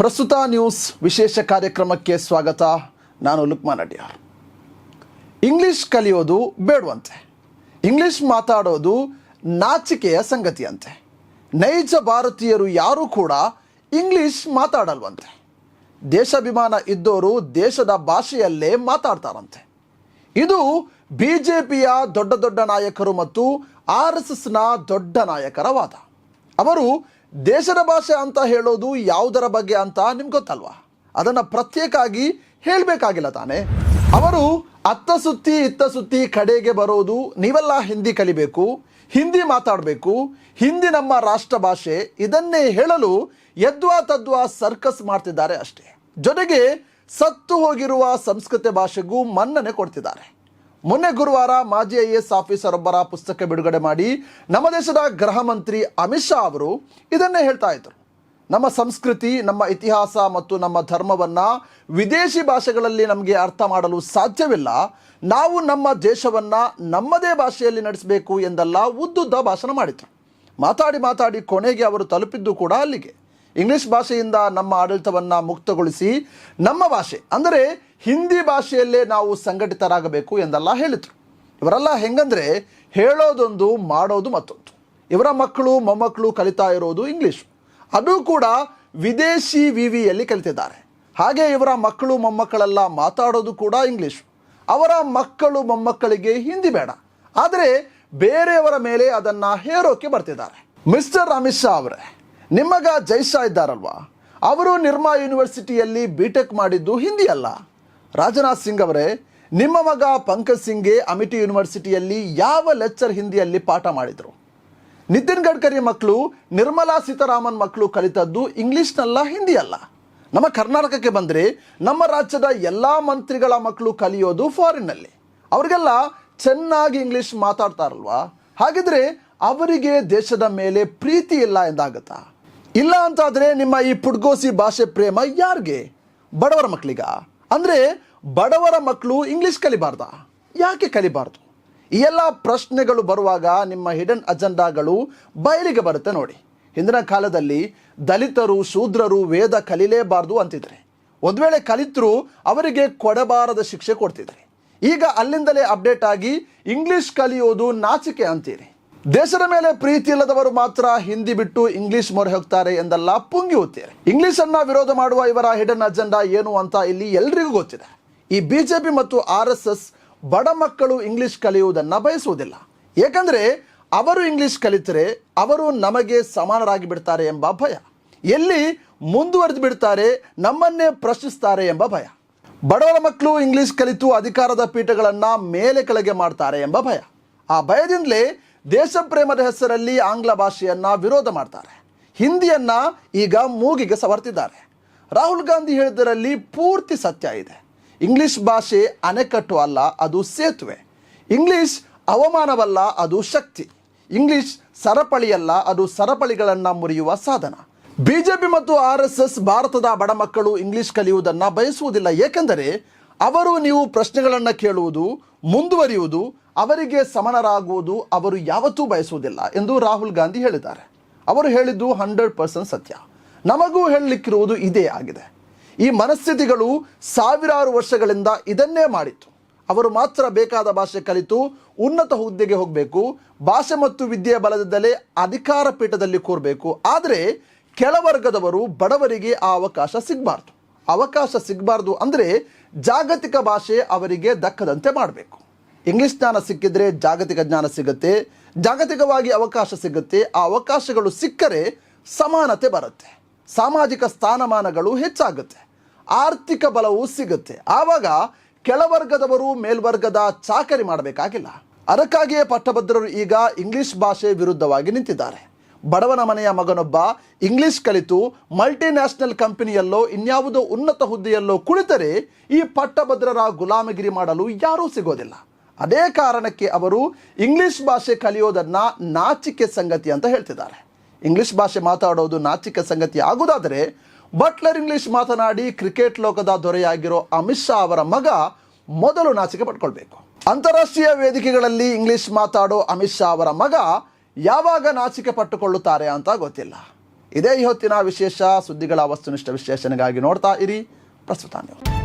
ಪ್ರಸ್ತುತ ನ್ಯೂಸ್ ವಿಶೇಷ ಕಾರ್ಯಕ್ರಮಕ್ಕೆ ಸ್ವಾಗತ. ನಾನು ಲುಕ್ಮಾನ್ ಅಡ್ಯಾರ್. ಇಂಗ್ಲಿಷ್ ಕಲಿಯೋದು ಬೇಡವಂತೆ. ಇಂಗ್ಲಿಷ್ ಮಾತಾಡೋದು ನಾಚಿಕೆಯ ಸಂಗತಿಯಂತೆ. ನೈಜ ಭಾರತೀಯರು ಯಾರೂ ಕೂಡ ಇಂಗ್ಲಿಷ್ ಮಾತಾಡಲ್ವಂತೆ. ದೇಶಾಭಿಮಾನ ಇದ್ದವರು ದೇಶದ ಭಾಷೆಯಲ್ಲೇ ಮಾತಾಡ್ತಾರಂತೆ. ಇದು ಬಿ ಜೆ ಪಿಯ ದೊಡ್ಡ ದೊಡ್ಡ ನಾಯಕರು ಮತ್ತು ಆರ್ ಎಸ್ ಎಸ್ನ ದೊಡ್ಡ ನಾಯಕರ ವಾದ. ಅವರು ದೇಶದ ಭಾಷೆ ಅಂತ ಹೇಳೋದು ಯಾವುದರ ಬಗ್ಗೆ ಅಂತ ನಿಮ್ಗೆ ಗೊತ್ತಲ್ವಾ? ಅದನ್ನು ಪ್ರತ್ಯೇಕವಾಗಿ ಹೇಳಬೇಕಾಗಿಲ್ಲ ತಾನೇ. ಅವರು ಅತ್ತ ಸುತ್ತಿ, ಇತ್ತ ಸುತ್ತಿ ಕಡೆಗೆ ಬರೋದು, ನೀವೆಲ್ಲ ಹಿಂದಿ ಕಲಿಬೇಕು, ಹಿಂದಿ ಮಾತಾಡಬೇಕು, ಹಿಂದಿ ನಮ್ಮ ರಾಷ್ಟ್ರ ಭಾಷೆ, ಇದನ್ನೇ ಹೇಳಲು ಯದ್ವಾ ತದ್ವಾ ಸರ್ಕಸ್ ಮಾಡ್ತಿದ್ದಾರೆ ಅಷ್ಟೇ. ಜೊತೆಗೆ ಸತ್ತು ಹೋಗಿರುವ ಸಂಸ್ಕೃತ ಭಾಷೆಗೂ ಮನ್ನಣೆ ಕೊಡ್ತಿದ್ದಾರೆ. ಮೊನ್ನೆ ಗುರುವಾರ ಮಾಜಿ ಐ ಎಸ್ ಆಫೀಸರ್ ಒಬ್ಬರ ಪುಸ್ತಕ ಬಿಡುಗಡೆ ಮಾಡಿ ನಮ್ಮ ದೇಶದ ಗೃಹ ಮಂತ್ರಿ ಅಮಿತ್ ಶಾ ಅವರು ಇದನ್ನೇ ಹೇಳ್ತಾ ಇದ್ರು. ನಮ್ಮ ಸಂಸ್ಕೃತಿ, ನಮ್ಮ ಇತಿಹಾಸ ಮತ್ತು ನಮ್ಮ ಧರ್ಮವನ್ನು ವಿದೇಶಿ ಭಾಷೆಗಳಲ್ಲಿ ನಮಗೆ ಅರ್ಥ ಮಾಡಲು ಸಾಧ್ಯವಿಲ್ಲ. ನಾವು ನಮ್ಮ ದೇಶವನ್ನು ನಮ್ಮದೇ ಭಾಷೆಯಲ್ಲಿ ನಡೆಸಬೇಕು ಎಂದೆಲ್ಲ ಉದ್ದುದ್ದ ಭಾಷಣ ಮಾಡಿದ್ರು. ಮಾತಾಡಿ ಮಾತಾಡಿ ಕೊನೆಗೆ ಅವರು ತಲುಪಿದ್ದು ಕೂಡ ಅಲ್ಲಿಗೆ. ಇಂಗ್ಲಿಷ್ ಭಾಷೆಯಿಂದ ನಮ್ಮ ಆಡಳಿತವನ್ನು ಮುಕ್ತಗೊಳಿಸಿ ನಮ್ಮ ಭಾಷೆ, ಅಂದರೆ ಹಿಂದಿ ಭಾಷೆಯಲ್ಲೇ ನಾವು ಸಂಘಟಿತರಾಗಬೇಕು ಎಂದೆಲ್ಲ ಹೇಳಿದರು. ಇವರೆಲ್ಲ ಹೆಂಗಂದರೆ ಹೇಳೋದೊಂದು ಮಾಡೋದು ಮತ್ತೊಂದು. ಇವರ ಮಕ್ಕಳು, ಮೊಮ್ಮಕ್ಕಳು ಕಲಿತಾ ಇರೋದು ಇಂಗ್ಲೀಷು. ಅದು ಕೂಡ ವಿದೇಶಿ ವಿವಿಯಲ್ಲಿ ಕಲಿತಿದ್ದಾರೆ. ಹಾಗೆ ಇವರ ಮಕ್ಕಳು, ಮೊಮ್ಮಕ್ಕಳೆಲ್ಲ ಮಾತಾಡೋದು ಕೂಡ ಇಂಗ್ಲೀಷು. ಅವರ ಮಕ್ಕಳು, ಮೊಮ್ಮಕ್ಕಳಿಗೆ ಹಿಂದಿ ಬೇಡ. ಆದರೆ ಬೇರೆಯವರ ಮೇಲೆ ಅದನ್ನು ಹೇರೋಕೆ ಬರ್ತಿದ್ದಾರೆ. ಮಿಸ್ಟರ್ ಅಮಿತ್ ಶಾ ಅವರೇ ನಿಮ್ಮಗ ಜೈಶಾ ಇದ್ದಾರಲ್ವಾ? ಅವರು ನಿರ್ಮಾ ಯೂನಿವರ್ಸಿಟಿಯಲ್ಲಿ ಬಿ ಟೆಕ್ ಮಾಡಿದ್ದು ಹಿಂದಿ ಅಲ್ಲ. ರಾಜನಾಥ್ ಸಿಂಗ್ ಅವರೇ, ನಿಮ್ಮ ಮಗ ಪಂಕಜ್ ಸಿಂಗ್ಗೆ ಅಮಿಟಿ ಯೂನಿವರ್ಸಿಟಿಯಲ್ಲಿ ಯಾವ ಲೆಕ್ಚರ್ ಹಿಂದಿಯಲ್ಲಿ ಪಾಠ ಮಾಡಿದರು? ನಿತಿನ್ ಗಡ್ಕರಿ ಮಕ್ಕಳು ನಿರ್ಮಲಾ ಸೀತಾರಾಮನ್ ಮಕ್ಕಳು ಕಲಿತದ್ದು ಇಂಗ್ಲೀಷ್ನಲ್ಲ ಹಿಂದಿ ಅಲ್ಲ ನಮ್ಮ ಕರ್ನಾಟಕಕ್ಕೆ ಬಂದರೆ ನಮ್ಮ ರಾಜ್ಯದ ಎಲ್ಲ ಮಂತ್ರಿಗಳ ಮಕ್ಕಳು ಕಲಿಯೋದು ಫಾರಿನ್ನಲ್ಲಿ. ಅವರಿಗೆಲ್ಲ ಚೆನ್ನಾಗಿ ಇಂಗ್ಲೀಷ್ ಮಾತಾಡ್ತಾರಲ್ವಾ? ಹಾಗಿದ್ರೆ ಅವರಿಗೆ ದೇಶದ ಮೇಲೆ ಪ್ರೀತಿ ಇಲ್ಲ ಎಂದಾಗತ್ತಾ? ಇಲ್ಲ ಅಂತಾದರೆ ನಿಮ್ಮ ಈ ಪುಡ್ಗೋಸಿ ಭಾಷೆ ಪ್ರೇಮ ಯಾರಿಗೆ? ಬಡವರ ಮಕ್ಕಳಿಗ ಅಂದರೆ ಬಡವರ ಮಕ್ಕಳು ಇಂಗ್ಲೀಷ್ ಕಲಿಬಾರ್ದ? ಯಾಕೆ ಕಲಿಬಾರ್ದು? ಈ ಎಲ್ಲ ಪ್ರಶ್ನೆಗಳು ಬರುವಾಗ ನಿಮ್ಮ ಹಿಡನ್ ಅಜೆಂಡಾಗಳು ಬಯಲಿಗೆ ಬರುತ್ತೆ ನೋಡಿ. ಹಿಂದಿನ ಕಾಲದಲ್ಲಿ ದಲಿತರು, ಶೂದ್ರರು ವೇದ ಕಲಿಲೇಬಾರ್ದು ಅಂತಿದ್ರೆ. ಒಂದು ವೇಳೆ ಕಲಿತರು ಅವರಿಗೆ ಕೊಡಬಾರದ ಶಿಕ್ಷೆ ಕೊಡ್ತಿದ್ರೆ. ಈಗ ಅಲ್ಲಿಂದಲೇ ಅಪ್ಡೇಟ್ ಆಗಿ ಇಂಗ್ಲೀಷ್ ಕಲಿಯೋದು ನಾಚಿಕೆ ಅಂತೀರಿ. ದೇಶದ ಮೇಲೆ ಪ್ರೀತಿ ಇಲ್ಲದವರು ಮಾತ್ರ ಹಿಂದಿ ಬಿಟ್ಟು ಇಂಗ್ಲಿಷ್ ಮೊರೆ ಹೋಗ್ತಾರೆ ಎಂದೆಲ್ಲ ಪುಂಗಿ ಹೋಗ್ತೀರಿ ಇಂಗ್ಲಿಷ್ ಅನ್ನ ವಿರೋಧ ಮಾಡುವ ಇವರ ಹಿಡನ್ ಅಜೆಂಡಾ ಏನು ಅಂತ ಇಲ್ಲಿ ಎಲ್ರಿಗೂ ಗೊತ್ತಿದೆ. ಈ ಬಿಜೆಪಿ ಮತ್ತು ಆರ್ ಎಸ್ ಎಸ್ ಬಡ ಮಕ್ಕಳು ಇಂಗ್ಲಿಷ್ ಕಲಿಯುವುದನ್ನು ಬಯಸುವುದಿಲ್ಲ. ಏಕೆಂದರೆ ಅವರು ಇಂಗ್ಲಿಷ್ ಕಲಿತರೆ ಅವರು ನಮಗೆ ಸಮಾನರಾಗಿ ಬಿಡ್ತಾರೆ ಎಂಬ ಭಯ. ಎಲ್ಲಿ ಮುಂದುವರೆದು ಬಿಡ್ತಾರೆ ನಮ್ಮನ್ನೇ ಪ್ರಶ್ನಿಸ್ತಾರೆ ಎಂಬ ಭಯ. ಬಡವರ ಮಕ್ಕಳು ಇಂಗ್ಲಿಷ್ ಕಲಿತು ಅಧಿಕಾರದ ಪೀಠಗಳನ್ನು ಮೇಲೆ ಕೆಳಗೆ ಮಾಡ್ತಾರೆ ಎಂಬ ಭಯ. ಆ ಭಯದಿಂದಲೇ ದೇಶ ಪ್ರೇಮದ ಹೆಸರಲ್ಲಿ ಆಂಗ್ಲ ಭಾಷೆಯನ್ನ ವಿರೋಧ ಮಾಡ್ತಾರೆ. ಹಿಂದಿಯನ್ನ ಈಗ ಮೂಗಿಗೆ ಸವರ್ತಿದ್ದಾರೆ. ರಾಹುಲ್ ಗಾಂಧಿ ಹೇಳಿದರಲ್ಲಿ ಪೂರ್ತಿ ಸತ್ಯ ಇದೆ. ಇಂಗ್ಲಿಷ್ ಭಾಷೆ ಅಣೆಕಟ್ಟು ಅಲ್ಲ, ಅದು ಸೇತುವೆ. ಇಂಗ್ಲಿಷ್ ಅವಮಾನವಲ್ಲ, ಅದು ಶಕ್ತಿ. ಇಂಗ್ಲಿಷ್ ಸರಪಳಿಯಲ್ಲ, ಅದು ಸರಪಳಿಗಳನ್ನು ಮುರಿಯುವ ಸಾಧನ. ಬಿಜೆಪಿ ಮತ್ತು ಆರ್ ಎಸ್ ಎಸ್ ಭಾರತದ ಬಡ ಮಕ್ಕಳು ಇಂಗ್ಲಿಷ್ ಕಲಿಯುವುದನ್ನು ಬಯಸುವುದಿಲ್ಲ. ಏಕೆಂದರೆ ಅವರು ನೀವು ಪ್ರಶ್ನೆಗಳನ್ನು ಕೇಳುವುದು, ಮುಂದುವರಿಯುವುದು ಅವರಿಗೆ ಸಮನರಾಗುವುದು ಅವರು ಯಾವತ್ತೂ ಬಯಸುವುದಿಲ್ಲ ಎಂದು ರಾಹುಲ್ ಗಾಂಧಿ ಹೇಳಿದ್ದಾರೆ. ಅವರು ಹೇಳಿದ್ದು ಹಂಡ್ರೆಡ್ ಪರ್ಸೆಂಟ್ ಸತ್ಯ. ನಮಗೂ ಹೇಳಲಿಕ್ಕಿರುವುದು ಇದೇ ಆಗಿದೆ. ಈ ಮನಸ್ಥಿತಿಗಳು ಸಾವಿರಾರು ವರ್ಷಗಳಿಂದ ಇದನ್ನೇ ಮಾಡಿತ್ತು. ಅವರು ಮಾತ್ರ ಬೇಕಾದ ಭಾಷೆ ಕಲಿತು, ಉನ್ನತ ಹುದ್ದೆಗೆ ಹೋಗಬೇಕು, ಭಾಷೆ ಮತ್ತು ವಿದ್ಯೆಯ ಬಲದಿಂದಲೇ ಅಧಿಕಾರ ಪೀಠದಲ್ಲಿ ಕೂರಬೇಕು. ಆದರೆ ಕೆಳವರ್ಗದವರು ಬಡವರಿಗೆ ಆ ಅವಕಾಶ ಸಿಗಬಾರ್ದು. ಅವಕಾಶ ಸಿಗಬಾರ್ದು ಅಂದರೆ ಜಾಗತಿಕ ಭಾಷೆ ಅವರಿಗೆ ದಕ್ಕದಂತೆ ಮಾಡಬೇಕು. ಇಂಗ್ಲಿಷ್ ಜ್ಞಾನ ಸಿಕ್ಕಿದ್ರೆ ಜಾಗತಿಕ ಜ್ಞಾನ ಸಿಗುತ್ತೆ, ಜಾಗತಿಕವಾಗಿ ಅವಕಾಶ ಸಿಗುತ್ತೆ, ಆ ಅವಕಾಶಗಳು ಸಿಕ್ಕರೆ ಸಮಾನತೆ ಬರುತ್ತೆ, ಸಾಮಾಜಿಕ ಸ್ಥಾನಮಾನಗಳು ಹೆಚ್ಚಾಗುತ್ತೆ, ಆರ್ಥಿಕ ಬಲವು ಸಿಗುತ್ತೆ. ಆವಾಗ ಕೆಳವರ್ಗದವರು ಮೇಲ್ವರ್ಗದ ಚಾಕರಿ ಮಾಡಬೇಕಾಗಿಲ್ಲ. ಅದಕ್ಕಾಗಿಯೇ ಪಟ್ಟಭದ್ರರು ಈಗ ಇಂಗ್ಲಿಷ್ ಭಾಷೆ ವಿರುದ್ಧವಾಗಿ ನಿಂತಿದ್ದಾರೆ. ಬಡವನ ಮನೆಯ ಮಗನೊಬ್ಬ ಇಂಗ್ಲಿಷ್ ಕಲಿತು ಮಲ್ಟಿನ್ಯಾಷನಲ್ ಕಂಪನಿಯಲ್ಲೋ ಇನ್ಯಾವುದೋ ಉನ್ನತ ಹುದ್ದೆಯಲ್ಲೋ ಕುಳಿತರೆ ಈ ಪಟ್ಟಭದ್ರರ ಗುಲಾಮಗಿರಿ ಮಾಡಲು ಯಾರೂ ಸಿಗೋದಿಲ್ಲ. ಅದೇ ಕಾರಣಕ್ಕೆ ಅವರು ಇಂಗ್ಲಿಷ್ ಭಾಷೆ ಕಲಿಯೋದನ್ನ ನಾಚಿಕೆ ಸಂಗತಿ ಅಂತ ಹೇಳ್ತಿದ್ದಾರೆ. ಇಂಗ್ಲಿಷ್ ಭಾಷೆ ಮಾತಾಡೋದು ನಾಚಿಕೆ ಸಂಗತಿ ಆಗುವುದಾದರೆ ಬಟ್ಲರ್ ಇಂಗ್ಲಿಷ್ ಮಾತನಾಡಿ ಕ್ರಿಕೆಟ್ ಲೋಕದ ದೊರೆಯಾಗಿರೋ ಅಮಿತ್ ಶಾ ಅವರ ಮಗ ಮೊದಲು ನಾಚಿಕೆ ಪಡ್ಕೊಳ್ಬೇಕು ಅಂತಾರಾಷ್ಟ್ರೀಯ ವೇದಿಕೆಗಳಲ್ಲಿ ಇಂಗ್ಲಿಷ್ ಮಾತಾಡೋ ಅಮಿತ್ ಶಾ ಅವರ ಮಗ ಯಾವಾಗ ನಾಚಿಕೆ ಪಟ್ಟುಕೊಳ್ಳುತ್ತಾರೆ ಅಂತ ಗೊತ್ತಿಲ್ಲ. ಇದೇ ಈ ಹೊತ್ತಿನ ವಿಶೇಷ ಸುದ್ದಿಗಳ ವಸ್ತುನಿಷ್ಠ ವಿಶ್ಲೇಷಣೆಗಾಗಿ ನೋಡ್ತಾ ಇರಿ ಪ್ರಸ್ತುತ ನ್ಯೂಸ್